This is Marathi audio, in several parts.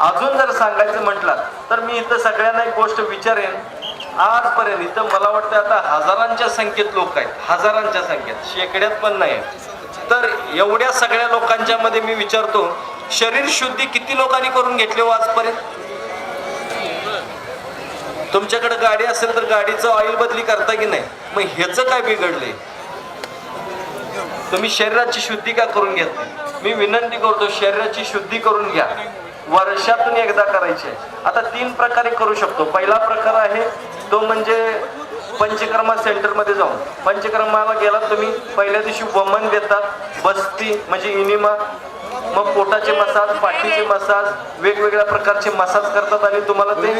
अजून जर सांगायचं म्हटलं तर मी इथं सगळ्यांना एक गोष्ट विचारेन. आजपर्यंत इथं मला वाटतं आता हजारांच्या संख्येत लोक आहेत. हजारांच्या संख्येत. शेकड्यात पण नाही तर एवढ्या सगळ्या लोकांच्या मध्ये मी विचारतो शरीर शुद्धी किती लोकांनी करून घेतली हो आजपर्यंत? तुमच्याकडे गाडी असेल तर गाडीचं ऑइल बदली करता की नाही? मग ह्याचं काय बिघडलंय? तुम्ही शरीराची शुद्धी का करून घेत नाही? मी विनंती करतो शरीराची शुद्धी करून घ्या. वर्षातून एकदा करायची. आहे. आता तीन प्रकारे करू शकतो. पहिला प्रकार आहे तो म्हणजे पंचकर्मा सेंटरमध्ये जाऊन. पंचकर्माला गेला तुम्ही पहिल्या दिवशी वमन देतात बस्ती म्हणजे इनिमा मग पोटाचे मसाज पाठीचे मसाज वेगवेगळ्या प्रकारचे मसाज करतात आणि तुम्हाला ते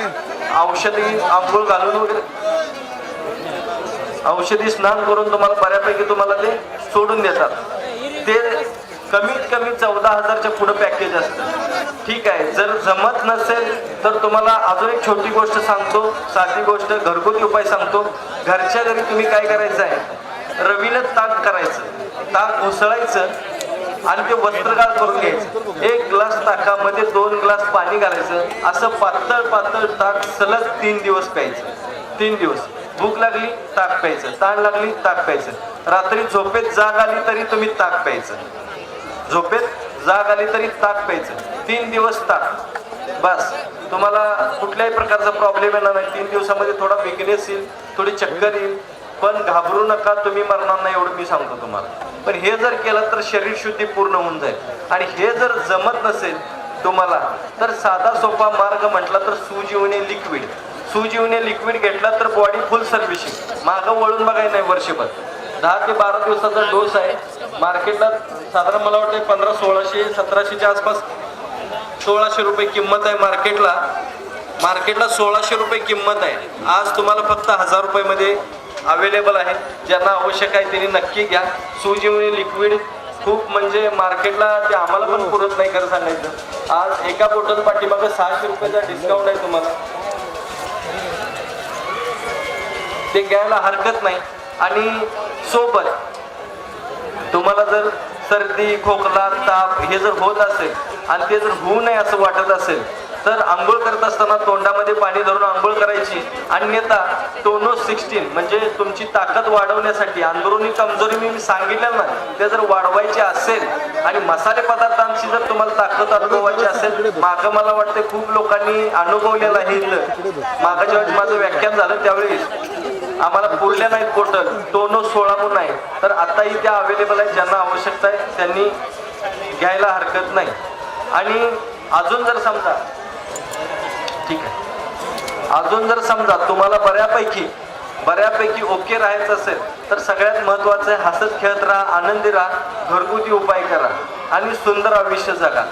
औषधी आंघोळ घालून वगैरे औषधी स्नान करून तुम्हाला बऱ्यापैकी तुम्हाला ते सोडून देतात. ते कमीत कमी चौदा हजारच्या पुढे पॅकेज असतं. ठीक आहे जर जमत नसेल तर तुम्हाला अजून एक छोटी गोष्ट सांगतो साधी गोष्ट घरगुती उपाय सांगतो. घरच्या घरी तुम्ही काय करायचं आहे? रवीनं ताक करायचं. ताक उसळायचं आणि ते वस्त्रगाळ करून घ्यायचं. एक ग्लास ताकामध्ये दोन ग्लास पाणी घालायचं. असं पातळ पातळ ताक सलग तीन दिवस प्यायचं. तीन दिवस. भूक लागली ताक प्यायचं. ताण लागली ताक प्यायचं. रात्री झोपेत जाग आली तरी तुम्ही ताक प्यायचं. झोपेत जाग आली तरी ताक प्यायचं. तीन दिवस ताक. बस. तुम्हाला कुठल्याही प्रकारचा प्रॉब्लेम येणार नाही. तीन दिवसामध्ये थोडा विकनेस येईल थोडी चक्कर येईल. पण घाबरू नका तुम्ही मरणार नाही एवढं मी सांगतो तुम्हाला. पण हे जर केलं तर शरीर शुद्धी पूर्ण होऊन जाईल. आणि हे जर जमत नसेल तुम्हाला तर साधा सोपा मार्ग म्हटला तर सुजीवने लिक्विड सुजीवने लिक्विड घेतला तर बॉडी फुल सर्व्हिसिंग मागं वळून बघायला नाही वर्षभर. दहा ते बारा दिवसाचा डोस आहे. मार्केटला साधारण मला वाटतं पंधरा सोळाशे सतराशेच्या आसपास सोळाशे रुपये किंमत आहे मार्केटला. मार्केटला सोळाशे रुपये किंमत आहे. आज तुम्हाला फक्त हजार रुपयामध्ये अवेलेबल आहे. ज्यांना आवश्यक आहे त्यांनी नक्की घ्या. सुजीवनी लिक्विड खूप म्हणजे मार्केटला ते आम्हाला पण पुरत नाही खरं सांगायचं. आज एका बॉटल पाठीमागं सहाशे रुपयाचा डिस्काउंट आहे तुम्हाला. ते घ्यायला हरकत नाही. आणि सोबत. तुम्हाला जर सर्दी खोकला ताप हे जर होत असेल आणि ते जर होऊ नये असं वाटत असेल तर आंघोळ करत असताना तोंडामध्ये पाणी धरून आंघोळ करायची. अन्यथा टोनो सिक्स्टीन म्हणजे तुमची ताकद वाढवण्यासाठी अंदरुनी कमजोरी मी सांगितलं ना ते जर वाढवायचे असेल आणि मसाले पदार्थांची जर तुम्हाला ताकद अनुभवायची असेल मागं मला वाटते खूप लोकांनी अनुभवलेलं आहे मागं जेव्हा माझं व्याख्यान झालं त्यावेळी आम्हाला पुरल्या नाहीत पोर्टल टोनो सोळा म्हणून आहे तर आताही त्या अवेलेबल आहेत ज्यांना आवश्यकता आहे त्यांनी घ्यायला हरकत नाही. आणि अजून जर समजा ठीक आहे. अजून जर समजा तुम्हाला बऱ्यापैकी बऱ्यापैकी ओके राहायचं असेल तर सगळ्यात महत्वाचं आहे हसत खेळत राहा आनंदी राहा घरगुती उपाय करा आणि सुंदर आयुष्य जगा.